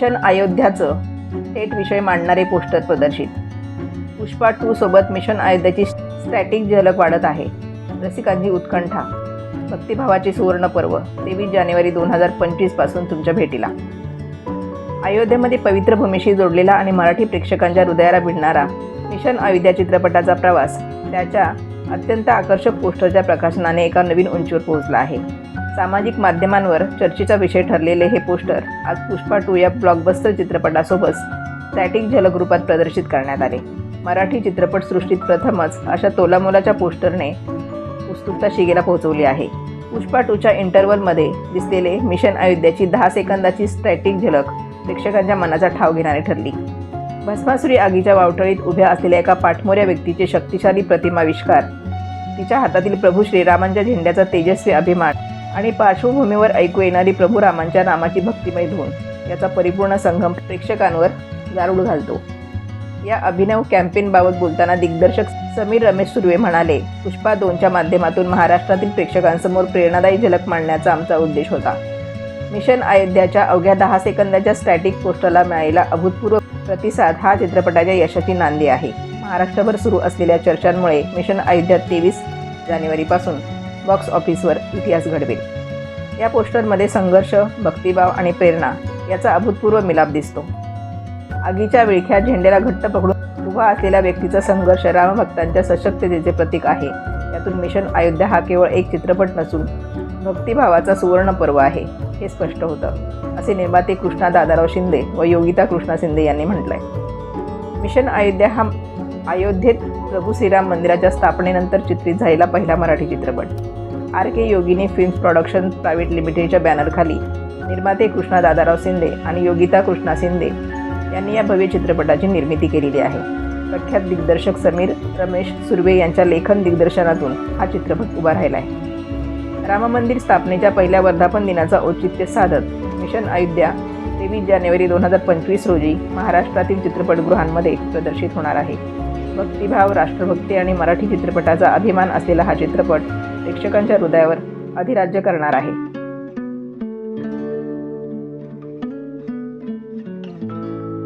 Mission अयोध्याचं थेट विषय मांडणारे पोस्टर प्रदर्शित. पुष्पा टू सोबत मिशन अयोध्याची स्टॅटिक झलक वाढत आहे. रसिकांची उत्कंठा भक्तिभावाचे सुवर्ण पर्व तेवीस जानेवारी दोन हजार पंचवीसपासून तुमच्या भेटीला. अयोध्येमध्ये पवित्र भूमीशी जोडलेला आणि मराठी प्रेक्षकांच्या हृदयाला भिडणारा मिशन अयोध्या चित्रपटाचा प्रवास त्याच्या अत्यंत आकर्षक पोस्टरच्या प्रकाशनाने एका नवीन उंचीवर पोहोचला आहे. सामाजिक माध्यमांवर चर्चेचा विषय ठरलेले हे पोस्टर आज पुष्पा टू या ब्लॉकबस्टर चित्रपटासोबत स्टॅटिक झलक रूपात प्रदर्शित करण्यात आले. मराठी चित्रपटसृष्टीत प्रथमच अशा तोलामोलाच्या पोस्टरने उत्सुकता शिगेला पोहोचवली आहे. पुष्पा टूच्या इंटरवलमध्ये दिसलेले मिशन अयोध्याची दहा सेकंदाची स्टॅटिक झलक प्रेक्षकांच्या मनाचा ठाव घेणारी ठरली. भस्मासुरी आगीच्या वावटळीत उभ्या असलेल्या एका पाठमोऱ्या व्यक्तीचे शक्तिशाली प्रतिमाविष्कार तिच्या हातातील प्रभू श्रीरामांच्या झेंड्याचा तेजस्वी अभिमान आणि पार्श्वभूमीवर ऐकू येणारी प्रभू रामांच्या नामाची भक्तिमय धून याचा परिपूर्ण संगम प्रेक्षकांवर गारूड घालतो. या अभिनव कॅम्पेनबाबत बोलताना दिग्दर्शक समीर रमेश सुर्वे म्हणाले पुष्पा दोनच्या माध्यमातून महाराष्ट्रातील प्रेक्षकांसमोर प्रेरणादायी झलक मांडण्याचा आमचा उद्देश होता. मिशन अयोध्याच्या अवघ्या दहा सेकंदाच्या स्टॅटिक पोस्टरला मिळालेला अभूतपूर्व प्रतिसाद हा चित्रपटाच्या यशाची नांदी आहे. महाराष्ट्रभर सुरू असलेल्या चर्चांमुळे मिशन अयोध्या तेवीस जानेवारीपासून बॉक्स ऑफिसवर इतिहास घडवेल. या पोस्टरमध्ये संघर्ष भक्तिभाव आणि प्रेरणा याचा अभूतपूर्व मिलाप दिसतो. आगीच्या विळख्या झेंड्याला घट्ट पकडून उभा असलेल्या व्यक्तीचा संघर्ष रामभक्तांच्या सशक्ततेचे प्रतीक आहे. यातून मिशन अयोध्या हा केवळ एक चित्रपट नसून भक्तिभावाचा सुवर्ण पर्व आहे हे स्पष्ट होतं असे निर्माते कृष्णा दादाराव शिंदे व योगिता कृष्णा शिंदे यांनी म्हटलंय. मिशन अयोध्या हा अयोध्येत प्रभू श्रीराम मंदिराच्या स्थापनेनंतर चित्रित झालेला पहिला मराठी चित्रपट. R K Yogini films production private लिमिटेडच्या बॅनरखाली निर्माते कृष्णा दादाराव शिंदे आणि योगिता कृष्णा शिंदे यांनी या भव्य चित्रपटाची निर्मिती केलेली आहे. प्रख्यात दिग्दर्शक समीर रमेश सुर्वे यांच्या लेखन दिग्दर्शनातून हा चित्रपट उभा राहिला आहे राममंदिर स्थापनेच्या पहिल्या वर्धापन दिनाचा औचित्य साधत मिशन अयोध्या तेवीस जानेवारी दोन हजार पंचवीस रोजी महाराष्ट्रातील चित्रपटगृहांमध्ये प्रदर्शित होणार आहे. भक्तिभाव राष्ट्रभक्ती आणि मराठी चित्रपटाचा अभिमान असलेला हा चित्रपट प्रेक्षकांच्या हृदयावर अधिराज्य करणार आहे.